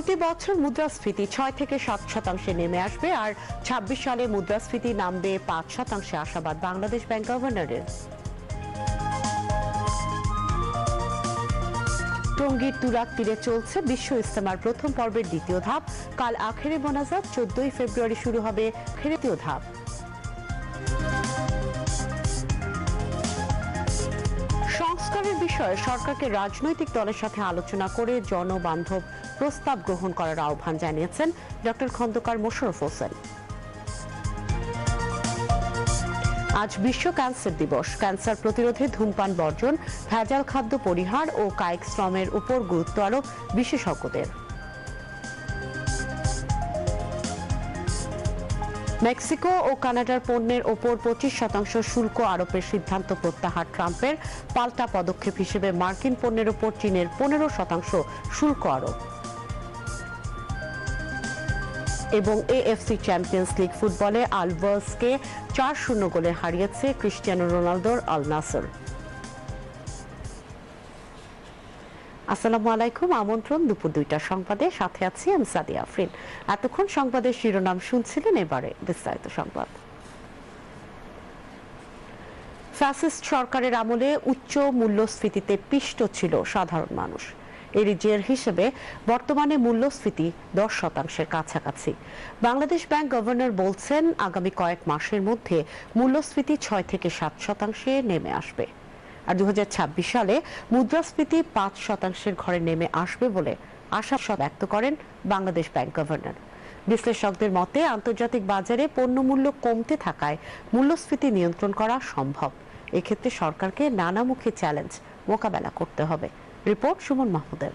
চলতি বছর মুদ্রাস্ফীতি ছয় থেকে সাত শতাংশে নেমে আসবে, আর ছাব্বিশ সালে মুদ্রাস্ফীতি নামবে পাঁচ শতাংশে। আশাবাদ বাংলাদেশ ব্যাংক গভর্নরের। টঙ্গীর তুরাক তীরে চলছে বিশ্ব ইস্তেমার প্রথম পর্বের দ্বিতীয় ধাপ। কাল আখেরে মোনাজাত, চোদ্দই ফেব্রুয়ারি শুরু হবে তৃতীয় ধাপ। সংস্কারের বিষয়ে সরকারকে রাজনৈতিক দলের সাথে আলোচনা করে জনবান্ধব প্রস্তাব গ্রহণ করার আহ্বান জানিয়েছেন ডক্টর খন্দকার মোশাররফ হোসেন। আজ বিশ্ব ক্যান্সার দিবস। ক্যান্সার প্রতিরোধে ধূমপান বর্জন, ভেজাল খাদ্য পরিহার ও কায়িক শ্রমের উপর গুরুত্ব আরোপ বিশেষজ্ঞদের। মেক্সিকো ও কানাডার পণ্যের ওপর পঁচিশ শতাংশ শুল্ক আরোপের সিদ্ধান্ত প্রত্যাহার ট্রাম্পের পাল্টা পদক্ষেপ হিসেবে মার্কিন পণ্যের ওপর চীনের পনেরো শতাংশ শুল্ক আরোপ। এবং এএফসি চ্যাম্পিয়ন্স লিগ ফুটবলে আলভার্সকে চার শূন্য গোলে হারিয়েছে ক্রিস্টিয়ানো রোনালদোর আল নাসর। আসসালামু আলাইকুম, আমন্ত্রণ দুপুর দুইটার সংবাদে। সাথে আছি আমি সাদিয়া আফরিন। এতক্ষণ সংবাদের শিরোনাম শুনছিলেন এবারে বিস্তারিত সংবাদ। ফ্যাসিস্ট সরকারের আমলে উচ্চ মূল্যস্ফীতিতে পিষ্ট ছিল সাধারণ মানুষ। এরই জের হিসেবে বর্তমানে মূল্যস্ফীতি দশ শতাংশের কাছাকাছি। বাংলাদেশ ব্যাংক গভর্নর বলছেন, আগামী কয়েক মাসের মধ্যে মূল্যস্ফীতি ছয় থেকে সাত শতাংশে নেমে আসবে। আর দু সালে মুদ্রাস্ফীতি পাঁচ শতাংশের ঘরে নেমে আসবে বলে আশা ব্যক্ত করেন বাংলাদেশ ব্যাংক গভর্নর। বিশ্লেষকদের মতে, আন্তর্জাতিক বাজারে পণ্যমূল্য কমতে থাকায় মূল্যস্ফীতি নিয়ন্ত্রণ করা সম্ভব। এক্ষেত্রে সরকারকে নানামুখী চ্যালেঞ্জ মোকাবেলা করতে হবে। রিপোর্ট সুমন মাহমুদের।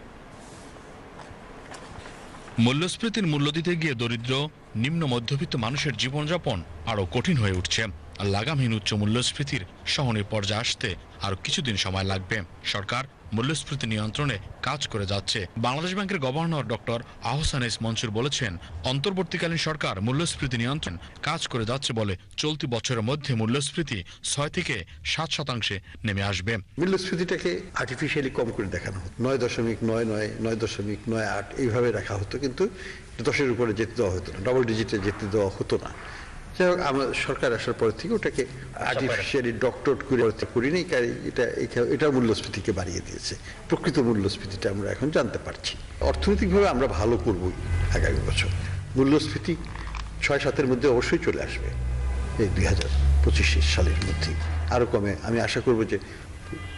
মূল্যস্ফীতির মূল্য দিতে গিয়ে দরিদ্র, নিম্ন মধ্যবিত্ত মানুষের জীবনযাপন আরও কঠিন হয়ে উঠছে। লাগামহীন উচ্চ মূল্যস্ফীতির সহনীয় পর্যায়ে আসতে আরও কিছুদিন সময় লাগবে। সরকার মূল্যস্ফীতি নিয়ন্ত্রণে কাজ করে যাচ্ছে। বাংলাদেশ ব্যাংকের governor doctor Ahsan S Mansur বলেছেন, অন্তর্বর্তীকালীন সরকার মূল্যস্ফীতি নিয়ন্ত্রণ কাজ করে যাচ্ছে বলে চলতি বছরের মধ্যে মূল্যস্ফীতি ছয় থেকে সাত শতাংশে নেমে আসবে। মূল্যস্ফীতিটাকে আর্টিফিশিয়ালি কম করে দেখানো হতো। নয় দশমিক নয় নয় নয় দশমিক নয় আট এইভাবে রাখা হতো, কিন্তু দশের উপরে যেতে দেওয়া হতো না ডবল ডিজিটে যেতে দেওয়া হতো না। যাই হোক আমার সরকার আসার পর থেকে ওটাকে আর্টিফিশিয়ালি ডক্টর করে করিনি এটা এটা- মূল্যস্ফীতিকে বাড়িয়ে দিয়েছে। প্রকৃত মূল্যস্ফীতিটা আমরা এখন জানতে পারছি। অর্থনৈতিকভাবে আমরা ভালো করবই আগামী বছর। মূল্যস্ফীতি ছয় সাতের মধ্যে অবশ্যই চলে আসবে। এই দুই হাজার পঁচিশ সালের মধ্যে আরও কমে। আমি আশা করব যে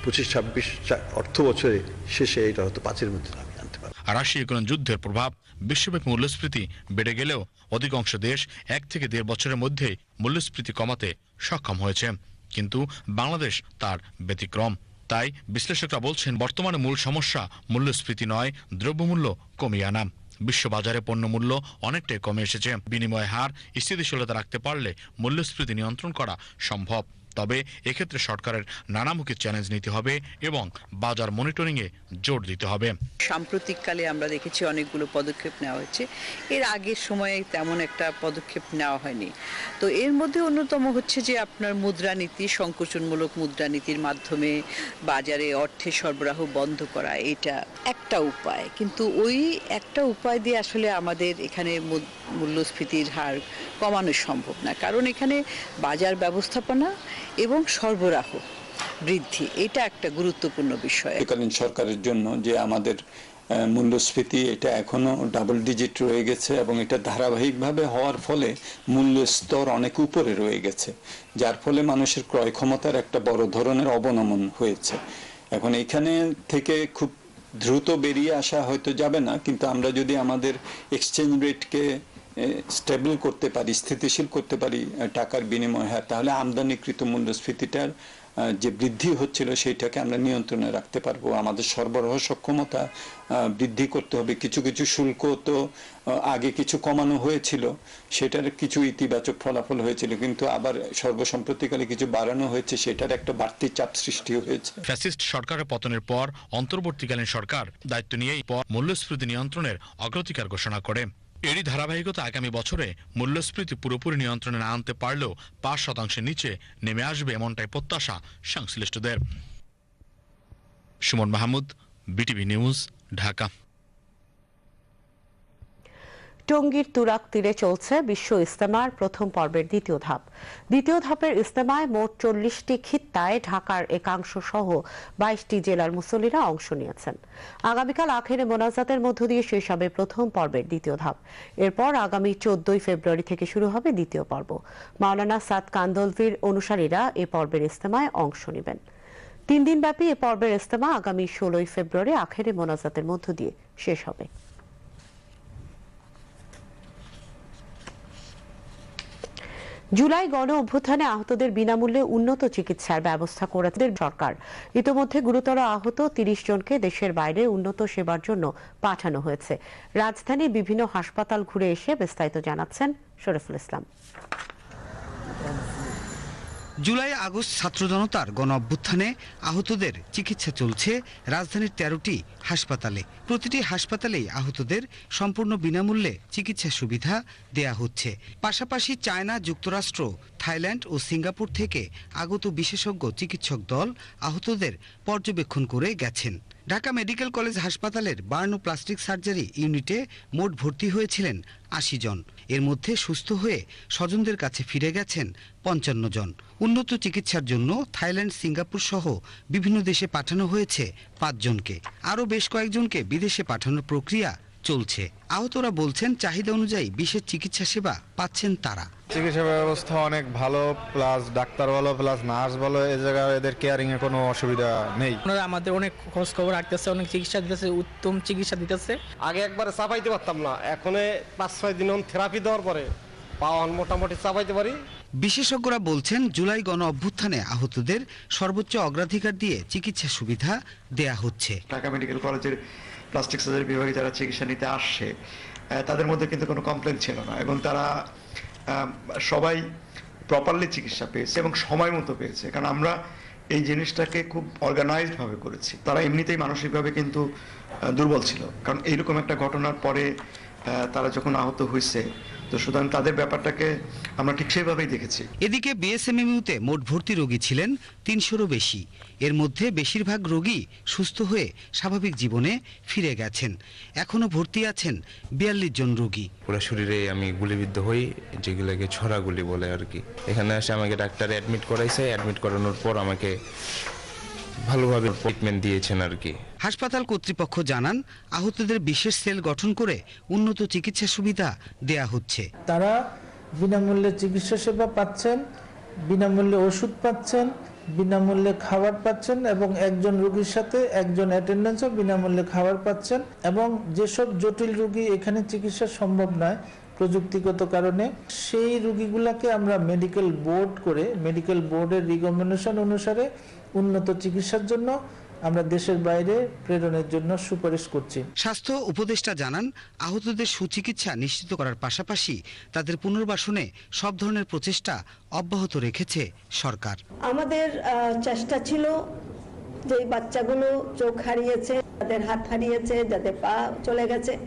পঁচিশ ছাব্বিশ অর্থ বছরে শেষে এটা হয়তো পাঁচের মধ্যে আমি আনতে পারব। আর রাশিয়া ইউক্রেন যুদ্ধের প্রভাব। বিশ্বব্যাপী মূল্যস্ফীতি বেড়ে গেলেও অধিকাংশ দেশ এক থেকে দেড় বছরের মধ্যেই মূল্যস্ফীতি কমাতে সক্ষম হয়েছে। কিন্তু বাংলাদেশ তার ব্যতিক্রম। তাই বিশ্লেষকরা বলছেন, বর্তমানে মূল সমস্যা মূল্যস্ফীতি নয়, দ্রব্যমূল্য কমিয়ে আনা। বিশ্ববাজারে পণ্যমূল্য অনেকটাই কমে এসেছে। বিনিময় হার স্থিতিশীলতা রাখতে পারলে মূল্যস্ফীতি নিয়ন্ত্রণ করা সম্ভব। তবে এক্ষেত্রে সরকারের নানামুখী চ্যালেঞ্জ নিতে হবে এবং বাজার মনিটরিংয়ে জোর দিতে হবে। সাম্প্রতিককালে আমরা দেখেছি অনেকগুলো পদক্ষেপ নেওয়া হয়েছে। এর আগের সময়ে তেমন একটা পদক্ষেপ নেওয়া হয়নি। তো এর মধ্যে অন্যতম হচ্ছে যে আপনার মুদ্রানীতি সংকোচনমূলক মুদ্রানীতির মাধ্যমে বাজারে অর্থে সরবরাহ বন্ধ করা, এটা একটা উপায়। কিন্তু ওই একটা উপায় দিয়ে আসলে আমাদের এখানে মূল্যস্ফীতির হার কমানো সম্ভব না। কারণ এখানে বাজার ব্যবস্থাপনা এবং সরবরাহ বৃদ্ধি, এটা একটা গুরুত্বপূর্ণ বিষয়। তৎকালীন সরকারের জন্য যে আমাদের মূল্যস্ফীতি, এটা এখনও ডাবল ডিজিট রয়ে গেছে এবং এটা ধারাবাহিকভাবে হওয়ার ফলে মূল্য স্তর অনেক উপরে রয়ে গেছে, যার ফলে মানুষের ক্রয় ক্ষমতার একটা বড় ধরনের অবনমন হয়েছে। এখন এখানে থেকে খুব দ্রুত বেরিয়ে আসা হয়তো যাবে না, কিন্তু আমরা যদি আমাদের এক্সচেঞ্জ রেটকে স্টেবল করতে পারি, স্থিতিশীল করতে পারি টাকার বিনিময়। হার তাহলে আমদানিকৃত মূল্যস্ফীতিটার যে বৃদ্ধি হচ্ছিল সেইটাকে আমরা নিয়ন্ত্রণে রাখতে পারব। আমাদের সরবরাহ সক্ষমতা বৃদ্ধি করতে হবে। কিছু কিছু শুল্ক তো আগে কিছু কমানো হয়েছিল, সেটার কিছু ইতিবাচক ফলাফল হয়েছিল, কিন্তু আবার সর্বসম্প্রতিকালে কিছু বাড়ানো হয়েছে, সেটার একটা বাড়তি চাপ সৃষ্টি হয়েছে। ফ্যাসিস্ট সরকারের পতনের পর, অন্তর্বর্তীকালীন সরকার দায়িত্ব নিয়েই পর মূল্যস্ফীতি নিয়ন্ত্রণের অগ্রাধিকার ঘোষণা করে। এরই ধারাবাহিকতা আগামী বছরে মূল্যস্ফীতি পুরোপুরি নিয়ন্ত্রণে না আনতে পারলেও পাঁচ শতাংশের নিচে নেমে আসবে এমনটাই প্রত্যাশা সংশ্লিষ্টদের। Suman Mahmud, BTV news, Dhaka. টঙ্গীর তুরাক তীরে চলছে বিশ্ব ইস্তেমার প্রথম পর্বের দ্বিতীয় ধাপ। দ্বিতীয় ধাপের ইস্তেমায় মোট চল্লিশটি খিত্তায় ঢাকার একাংশ সহ বাইশটি জেলার মুসল্লিরা অংশ নিয়েছেন। আগামীকাল আখেরে মোনাজাতের মধ্য দিয়ে শেষ হবে প্রথম পর্বের দ্বিতীয় ধাপ। এরপর আগামী চোদ্দই ফেব্রুয়ারি থেকে শুরু হবে দ্বিতীয় পর্ব। মাওলানা সাদ কান্দলভির অনুসারীরা এ পর্বের ইস্তেমায় অংশ নেবেন। তিন দিনব্যাপী এ পর্বের ইস্তেমা আগামী ষোলোই ফেব্রুয়ারি আখেরে মোনাজাতের মধ্য দিয়ে শেষ হবে। জুলাই গণ অভ্যুত্থানে আহতদের বিনামূল্যে উন্নত চিকিৎসার ব্যবস্থা করেছে সরকার। ইতোমধ্যে গুরুতর আহত তিরিশ জনকে দেশের বাইরে উন্নত সেবার জন্য পাঠানো হয়েছে। রাজধানীর বিভিন্ন হাসপাতাল ঘুরে এসে বিস্তারিত জানাচ্ছেন শরীফুল ইসলাম। জুলাই, আগস্ট ছাত্র জনতার গণ অভ্যুত্থানে আহতদের চিকিৎসা চলছে রাজধানীর তেরোটি হাসপাতালে। প্রতিটি হাসপাতালেই আহতদের সম্পূর্ণ বিনামূল্যে চিকিৎসা সুবিধা দেয়া হচ্ছে। পাশাপাশি চায়না যুক্তরাষ্ট্র, থাইল্যান্ড ও সিঙ্গাপুর থেকে আগত বিশেষজ্ঞ চিকিৎসক দল আহতদের পর্যবেক্ষণ করে গেছেন। ঢাকা মেডিকেল কলেজ হাসপাতালের বার্ন ও প্লাস্টিক সার্জারি ইউনিটে মোট ভর্তি হয়েছিলেন আশি জন। এর মধ্যে সুস্থ হয়ে স্বজনদের কাছে ফিরে গেছেন পঞ্চান্ন জন। উন্নত চিকিৎসার জন্য থাইল্যান্ড, সিঙ্গাপুর সহ বিভিন্ন দেশে পাঠানো হয়েছে পাঁচজনকে আরও বেশ কয়েকজনকে বিদেশে পাঠানোর প্রক্রিয়া চলছে। আহতরা বলছেন চাহিদা অনুযায়ী বিশেষ চিকিৎসা সেবা পাচ্ছেন তারা। চিকিৎসা ব্যবস্থা অনেক ভালো প্লাস ডাক্তার বলো প্লাস নার্স বলো এই জায়গায় এদের কেয়ারিং এ কোনো অসুবিধা নেই। ওনারা আমাদের অনেক খোঁজ খবর রাখতেছে অনেক চিকিৎসা দিতেছে উত্তম চিকিৎসা দিতেছে। আগে একবারে চাপাইতে পারতাম না এখন পাঁচ ছয় দিন থেরাপি দেওয়ার পরে পাওয়ান মোটামুটি চাপাইতে পারি। বিশেষজ্ঞরা বলছেন জুলাই গণ অভ্যুত্থানে আহতদের সর্বোচ্চ অগ্রাধিকার দিয়ে চিকিৎসা সুবিধা দেয়া হচ্ছে। ঢাকা মেডিকেল কলেজের প্লাস্টিক সার্জারি বিভাগে যারা চিকিৎসা নিতে আসছে তাদের মধ্যে কিন্তু কোনো কমপ্লেন ছিল না এবং তারা সবাই প্রপারলি চিকিৎসা পেয়েছে এবং সময় মতো পেয়েছে। কারণ আমরা এই জিনিসটাকে খুব অর্গানাইজডভাবে করেছি। তারা এমনিতেই মানসিকভাবে কিন্তু দুর্বল ছিল। কারণ এইরকম একটা ঘটনার পরে তারা যখন আহত হয়েছে তো সুতরাং তাদের ব্যাপারটাকে আমরা ঠিক সেভাবেই দেখেছি। এদিকে বিএসএমএমইউতে মোট ভর্তি রোগী ছিলেন তিনশোরও বেশি। এর মধ্যে বেশিরভাগ রোগী সুস্থ হয়ে স্বাভাবিক জীবনে ফিরে গেছেন। এখনও ভর্তি আছেন বিয়াল্লিশ জন রোগী। পুরো শরীরে আমি গুলিবিদ্ধ হই যেগুলোকে ছড়া গুলি বলে আর কি। এখানে এসে আমাকে ডাক্তার অ্যাডমিট করাইছে অ্যাডমিট করানোর পর আমাকে ভালোভাবে ট্রিটমেন্ট দিয়েছেন আর কি। হাসপাতাল কর্তৃপক্ষ জানান, আহতদের বিশেষ সেল গঠন করে উন্নত চিকিৎসা সুবিধা দেয়া হচ্ছে। তারা বিনামূল্যে চিকিৎসা সেবা পাচ্ছেন, বিনামূল্যে ওষুধ পাচ্ছেন, বিনামূল্যে খাবার পাচ্ছেন এবং একজন রোগীর সাথে একজন অ্যাটেন্ডেন্সও বিনামূল্যে খাবার পাচ্ছেন এবং যেসব জটিল রোগী এখানে চিকিৎসা সম্ভব নয় প্রযুক্তিগত কারণে, সেই রোগীগুলোকে আমরা মেডিকেল বোর্ড করে মেডিকেল বোর্ডের রিকমেন্ডেশন অনুসারে উন্নত চিকিৎসার জন্য আমরা দেশের বাইরে প্রেরণের জন্য সুপারিশ করছি। স্বাস্থ্য উপদেষ্টা জানান আহতদের সুচিকিৎসা নিশ্চিত করার পাশাপাশি তাদের পুনর্বাসনে সব ধরনের প্রচেষ্টা অব্যাহত রেখেছে সরকার। আমাদের আহ, চেষ্টা ছিল যে বাচ্চাগুলো চোখ হারিয়েছে তাদের হাত হারিয়েছে যাদের পা চলে গেছে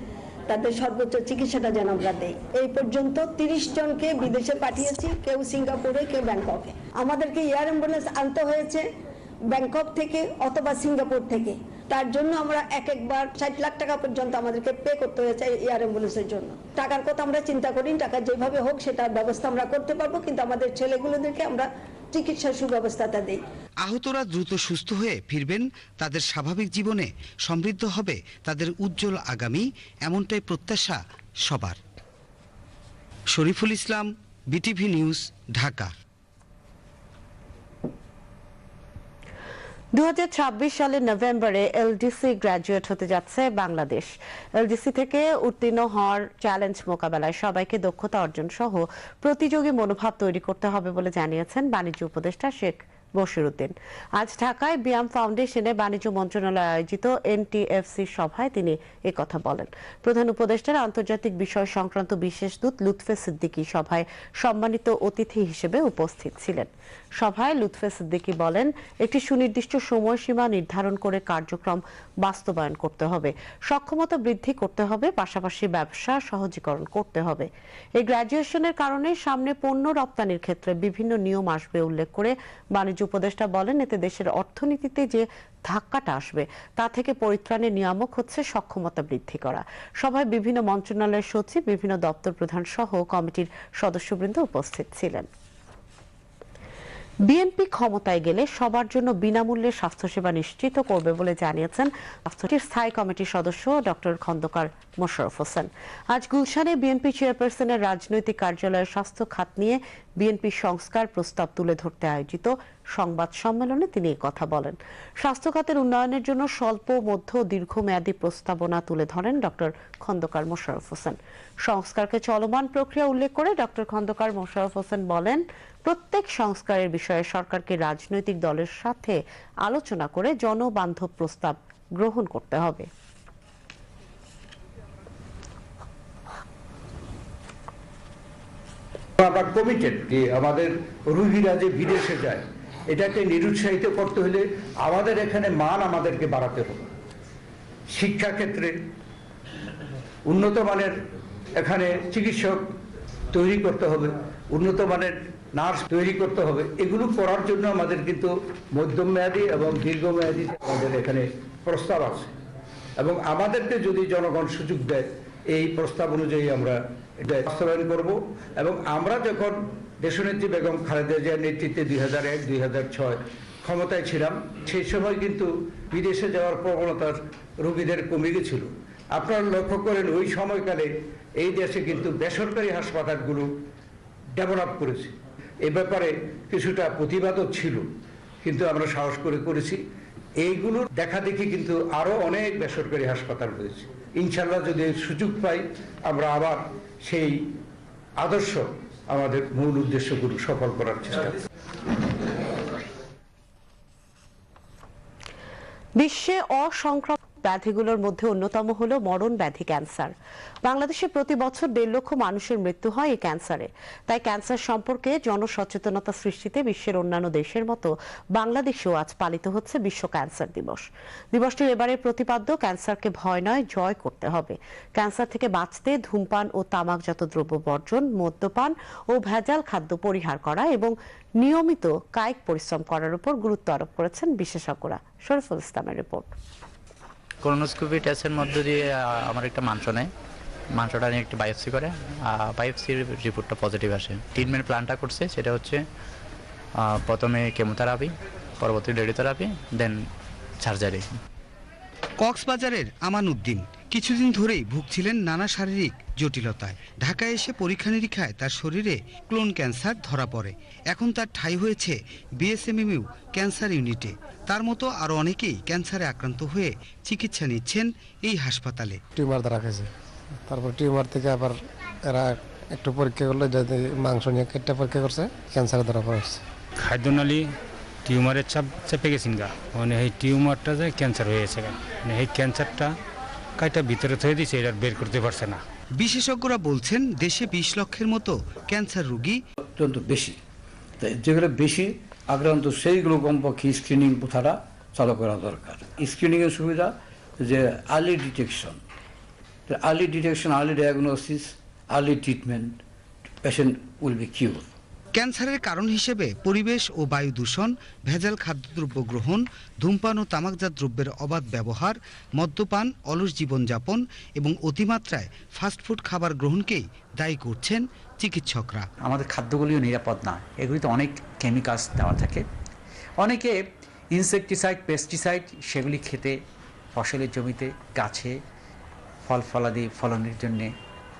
তাদের সর্বোচ্চ চিকিৎসাটা যেন আমরা দেই। এই পর্যন্ত তিরিশ জনকে বিদেশে পাঠিয়েছি কেউ সিঙ্গাপুরে কেউ ব্যাংককে। আমাদেরকে এয়ার অ্যাম্বুলেন্স আনতে হয়েছে ব্যাংকক থেকে অথবা সিঙ্গাপুর থেকে। তার জন্য আমরা এক একবার ষাট লাখ টাকা পর্যন্ত আমাদেরকে পে করতে হয়েছে এয়ার অ্যাম্বুলেন্সের জন্য। টাকার কথা আমরা চিন্তা করি, টাকা যেভাবে হোক সেটার ব্যবস্থা আমরা করতে পারব, কিন্তু আমাদের ছেলেগুলোদেরকে আমরা চিকিৎসার সুব্যবস্থাটা দিই। আহতরা দ্রুত সুস্থ হয়ে ফিরবেন, তাদের স্বাভাবিক জীবনে সমৃদ্ধ হবে, তাদের উজ্জ্বল আগামী, এমনটাই প্রত্যাশা সবার। Shariful Islam, BTV news, Dhaka. দু হাজার ছাব্বিশ সালের নভেম্বরে এলডিসি গ্র্যাজুয়েট হতে যাচ্ছে বাংলাদেশ। এলডিসি থেকে উত্তীর্ণ হওয়ার চ্যালেঞ্জ মোকাবেলায় সবাইকে দক্ষতা অর্জন সহ প্রতিযোগী মনোভাব তৈরি করতে হবে বলে জানিয়েছেন বাণিজ্য উপদেষ্টা শেখ বশিরউদ্দিন আজ ঢাকায় বিয়াম ফাউন্ডেশনে বাণিজ্য মন্ত্রণালয় আয়োজিত এনটিএফসি সভায় তিনি কথা বলেন। প্রধান উপদেষ্টার আন্তর্জাতিক বিষয় সংক্রান্ত বিশেষ দূত লুৎফে সিদ্দিকী সভায় সম্মানিত অতিথি হিসেবে উপস্থিত ছিলেন। সভায় লুৎফে সিদ্দিকী বলেন, একটি সুনির্দিষ্ট সময়সীমা নির্ধারণ করে কার্যক্রম বাস্তবায়ন করতে হবে। সক্ষমতা বৃদ্ধি করতে হবে, পাশাপাশি ব্যবসা সহজীকরণ করতে হবে। এই গ্র্যাজুয়েশনের কারণে সামনে পণ্য রপ্তানির ক্ষেত্রে বিভিন্ন নিয়ম আসবে উল্লেখ করে বাণিজ্য বাণিজ্য উপদেষ্টা বলেন, এতে দেশের অর্থনীতিতে যে ধাক্কাটা আসবে, তা থেকে পরিত্রাণের নিয়ামক হচ্ছে সক্ষমতা বৃদ্ধি করা। সভায় বিভিন্ন মন্ত্রণালয়ের সচিব, বিভিন্ন দপ্তর প্রধান সহ কমিটির সদস্যবৃন্দ উপস্থিত ছিলেন। বিএনপি ক্ষমতায় গেলে সবার জন্য বিনামূল্যে স্বাস্থ্যসেবা নিশ্চিত করবে বলে জানিয়েছেন স্বাস্থ্যটির স্থায়ী কমিটির সদস্য ডক্টর খন্দকার মোশাররফ হোসেন। আজ গুলশানে বিএনপি চেয়ারপারসনের রাজনৈতিক কার্যালয়ের স্বাস্থ্য খাত নিয়ে বিএনপি সংস্কার প্রস্তাব তুলে ধরতে আয়োজিত সংবাদ সম্মেলনে তিনি কথা বলেন। স্বাস্থ্য খাতের উন্নয়নের জন্য স্বল্প, মধ্য দীর্ঘমেয়াদী প্রস্তাবনা তুলে ধরেন ডক্টর খন্দকার মোশারফ হোসেন। সংস্কারকে চলমান প্রক্রিয়া উল্লেখ করে ডক্টর খন্দকার মোশারফ হোসেন বলেন প্রত্যেক সংস্কারের বিষয়ে সরকারকে রাজনৈতিক দলের সাথে আলোচনা করে জনবান্ধব প্রস্তাব গ্রহণ করতে হবে। আমরা কমিটেড যে আমাদের রুগীরা যে বিদেশে যায়, এটাকে নিরুৎসাহিত করতে হলে আমাদের এখানে মান আমাদেরকে বাড়াতে হবে। শিক্ষাক্ষেত্রে উন্নত মানের এখানে চিকিৎসক তৈরি করতে হবে, উন্নত মানের নার্স তৈরি করতে হবে। এগুলো করার জন্য আমাদের কিন্তু মধ্যম মেয়াদী এবং দীর্ঘমেয়াদী আমাদের এখানে প্রস্তাব আছে। এবং আমাদেরকে যদি জনগণ সুযোগ দেয়, এই প্রস্তাব অনুযায়ী আমরা বাস্তবায়ন করব। এবং আমরা যখন দেশনেত্রী বেগম খালেদা জিয়ার নেতৃত্বে দুই হাজার এক, দুই হাজার ছয় ক্ষমতায় ছিলাম, সেই সময় কিন্তু বিদেশে যাওয়ার প্রবণতার রোগীদের কমে গেছিল। আপনারা লক্ষ্য করেন, ওই সময়কালে এই দেশে কিন্তু বেসরকারি হাসপাতালগুলো ডেভেলপ করেছে। এ ব্যাপারে কিছুটা প্রতিবাদও ছিল, কিন্তু আমরা সাহস করে করেছি এইগুলো দেখা দেখি কিন্তু আরও অনেক বেসরকারি হাসপাতাল হয়েছে ইনশাল্লাহ যদি সুযোগ পাই, আমরা আবার সেই আদর্শ আমাদের মূল উদ্দেশ্যগুলো সফল করার চেষ্টা। বিশ্বে অসংক্রামক ব্যাধিগুলোর মধ্যে অন্যতম হলো মরণ ব্যাধি ক্যান্সার। বাংলাদেশে প্রতি বছর দেড় লক্ষ মানুষের মৃত্যু হয় এই ক্যান্সারে। তাই ক্যান্সার সম্পর্কে জনসচেতনতা সৃষ্টিতে বিশ্বের অন্যান্য দেশের মতো বাংলাদেশেও আজ পালিত হচ্ছে বিশ্ব ক্যান্সার দিবস। দিবসটির এবারের প্রতিপাদ্য, ক্যান্সারকে ভয় নয়, জয় করতে হবে। ক্যান্সার থেকে বাঁচতে ধূমপান ও তামাকজাত দ্রব্য বর্জন, মদ্যপান ও ভেজাল খাদ্য পরিহার করা এবং নিয়মিত কায়িক পরিশ্রম করার উপর গুরুত্ব আরোপ করেছেন বিশেষজ্ঞরা। শরীফুল ইসলামের রিপোর্ট। কোলোনোস্কোপি টেস্টের মধ্য দিয়ে আমার একটা মাংস নেয়। মাংসটা নিয়ে একটি বায়োপসি করে। বায়োপসির রিপোর্টটা পজিটিভ আসে। ট্রিটমেন্ট প্ল্যানটা করছে, সেটা হচ্ছে প্রথমে কেমোথেরাপি পরবর্তী রেডিওথেরাপি দেন সার্জারি কক্সবাজারের আমান উদ্দিন কিছুদিন ধরেই ভুগছিলেন নানা শারীরিক জটিলতায়। ঢাকায় এসে পরীক্ষা নিরীক্ষায় তার শরীরে ক্লোন ক্যান্সার ধরা পড়ে। এখন তার ঠাঁই হয়েছে বিএসএমএমইউ ক্যান্সার ইউনিটে। তার মতো আরও অনেকেই ক্যান্সারে আক্রান্ত হয়ে চিকিৎসা নিচ্ছেন এই হাসপাতালে। টিউমার ধরা খেয়েছে তারপর টিউমার থেকে আবার এরা একটু পরীক্ষা করল যাতে মাংস নিয়ে কেটে পরীক্ষা করছে ক্যান্সার ধরা পড়েছে খাদ্যনালী টিউমারের চাপ চেপে গেছেন গা। মানে এই টিউমারটা যে ক্যান্সার হয়ে গেছে গা। মানে এই ক্যান্সারটা কাইটা ভিতরে থয়ে দিয়েছে এটা বের করতে পারছে না। বিশেষজ্ঞরা বলছেন দেশে বিশ লক্ষের মতো ক্যান্সার রোগী অত্যন্ত বেশি। তাই যেগুলো বেশি আক্রান্ত সেইগুলো কমপক্ষে স্ক্রিনিং প্রথাটা চালু করা দরকার। স্ক্রিনিংয়ের সুবিধা যে early detection early detection early diagnosis early treatment patient will be cure ক্যান্সারের কারণ হিসেবে পরিবেশ ও বায়ু দূষণ, ভেজাল খাদ্যদ্রব্য গ্রহণ, ধূমপান ও তামাকজাত দ্রব্যের অবাধ ব্যবহার, মদ্যপান, অলস জীবনযাপন এবং অতিমাত্রায় ফাস্টফুড খাবার গ্রহণকেই দায়ী করছেন চিকিৎসকরা। আমাদের খাদ্যগুলিও নিরাপদ না, এগুলিতে অনেক কেমিক্যালস দেওয়া থাকে। অনেকে ইনসেকটিসাইড পেস্টিসাইড সেগুলি খেতে, ফসলের জমিতে, গাছে ফল ফলাদি, ফলনের জন্যে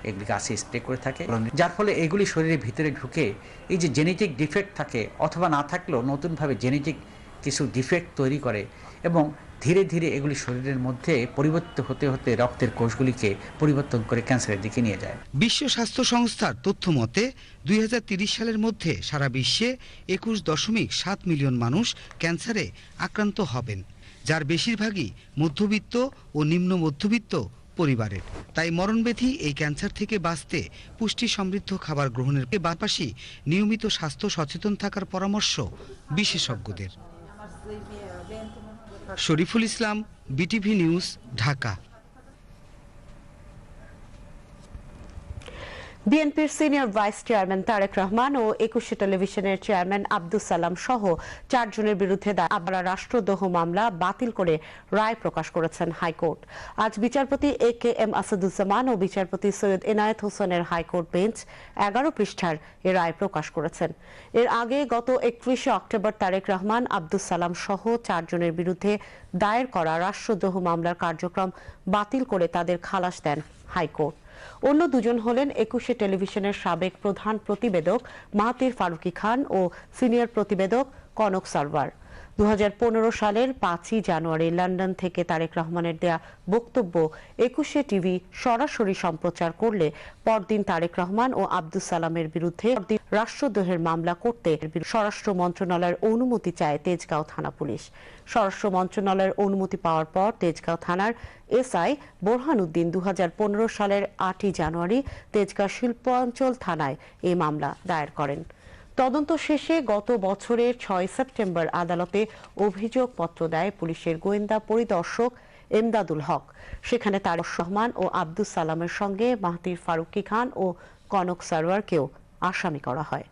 এগুলি গাছে স্প্রে করে থাকে। যার ফলে এগুলি শরীরের ভিতরে ঢুকে এই যে জেনেটিক ডিফেক্ট থাকে অথবা না থাকলেও নতুনভাবে জেনেটিক কিছু ডিফেক্ট তৈরি করে এবং ধীরে ধীরে এগুলি শরীরের মধ্যে পরিবর্তিত হতে হতে রক্তের কোষগুলিকে পরিবর্তন করে ক্যান্সারের দিকে নিয়ে যায়। বিশ্ব স্বাস্থ্য সংস্থার তথ্য মতে, দুই সালের মধ্যে সারা বিশ্বে একুশ দশমিক সাত মিলিয়ন মানুষ ক্যান্সারে আক্রান্ত হবেন, যার বেশিরভাগই মধ্যবিত্ত ও নিম্ন মধ্যবিত্ত পরিবারের তাই মরণব্যাধি এই ক্যান্সার থেকে বাঁচতে পুষ্টি সমৃদ্ধ খাবার গ্রহণের পাশাপাশি নিয়মিত স্বাস্থ্য সচেতন থাকার পরামর্শ বিশেষজ্ঞদের। Shariful Islam, BTV news, Dhaka. বিএনপির senior vice chairman Tarique Rahman ও একুশে টেলিভিশনের চেয়ারম্যান আব্দুস সালাম সহ চারজনের বিরুদ্ধে আবার রাষ্ট্রদ্রোহ মামলা বাতিল করে রায় প্রকাশ করেছেন হাইকোর্ট। আজ বিচারপতি এ কে এম আসাদুজ্জামান ও বিচারপতি সৈয়দ এনায়েত হোসেনের হাইকোর্ট বেঞ্চ এগারো পৃষ্ঠার এ রায় প্রকাশ করেছেন। এর আগে গত একত্রিশে অক্টোবর তারেক রহমান, আব্দুস সালাম সহ চারজনের বিরুদ্ধে দায়ের করা রাষ্ট্রদ্রোহ মামলার কার্যক্রম বাতিল করে তাদের খালাস দেন হাইকোর্ট। অন্য দুজন হলেন একুশে টেলিভিশনের সাবেক প্রধান প্রতিবেদক মাহাতির ফারুকি খান ও সিনিয়র প্রতিবেদক কনক সারওয়ার। দু হাজার পনেরো সালের পাঁচই জানুয়ারি লন্ডন থেকে তারেক রহমানের দেয়া বক্তব্য একুশে টিভি সরাসরি সম্প্রচার করলে পরদিন তারেক রহমান ও আব্দুস সালামের বিরুদ্ধে রাষ্ট্রদ্রোহের মামলা করতে স্বরাষ্ট্র মন্ত্রণালয়ের অনুমতি চায় তেজগাঁও থানা পুলিশ। স্বরাষ্ট্র মন্ত্রণালয়ের অনুমতি পাওয়ার পর তেজগাঁও থানার এসআই বোরহান উদ্দিন দু সালের আটই জানুয়ারি তেজগাঁও শিল্পাঞ্চল থানায় এই মামলা দায়ের করেন। তদন্ত শেষে গত বছরের ছয় সেপ্টেম্বর আদালতে অভিযোগপত্র দেয় পুলিশের গোয়েন্দা পরিদর্শক এমদাদুল হক। সেখানে তারেক রহমান ও আব্দুস সালামের সঙ্গে মাহতির ফারুকি খান ও কনক সারোয়ারকেও আসামি করা হয়।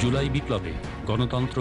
জুলাই বিপ্লবে গণতন্ত্র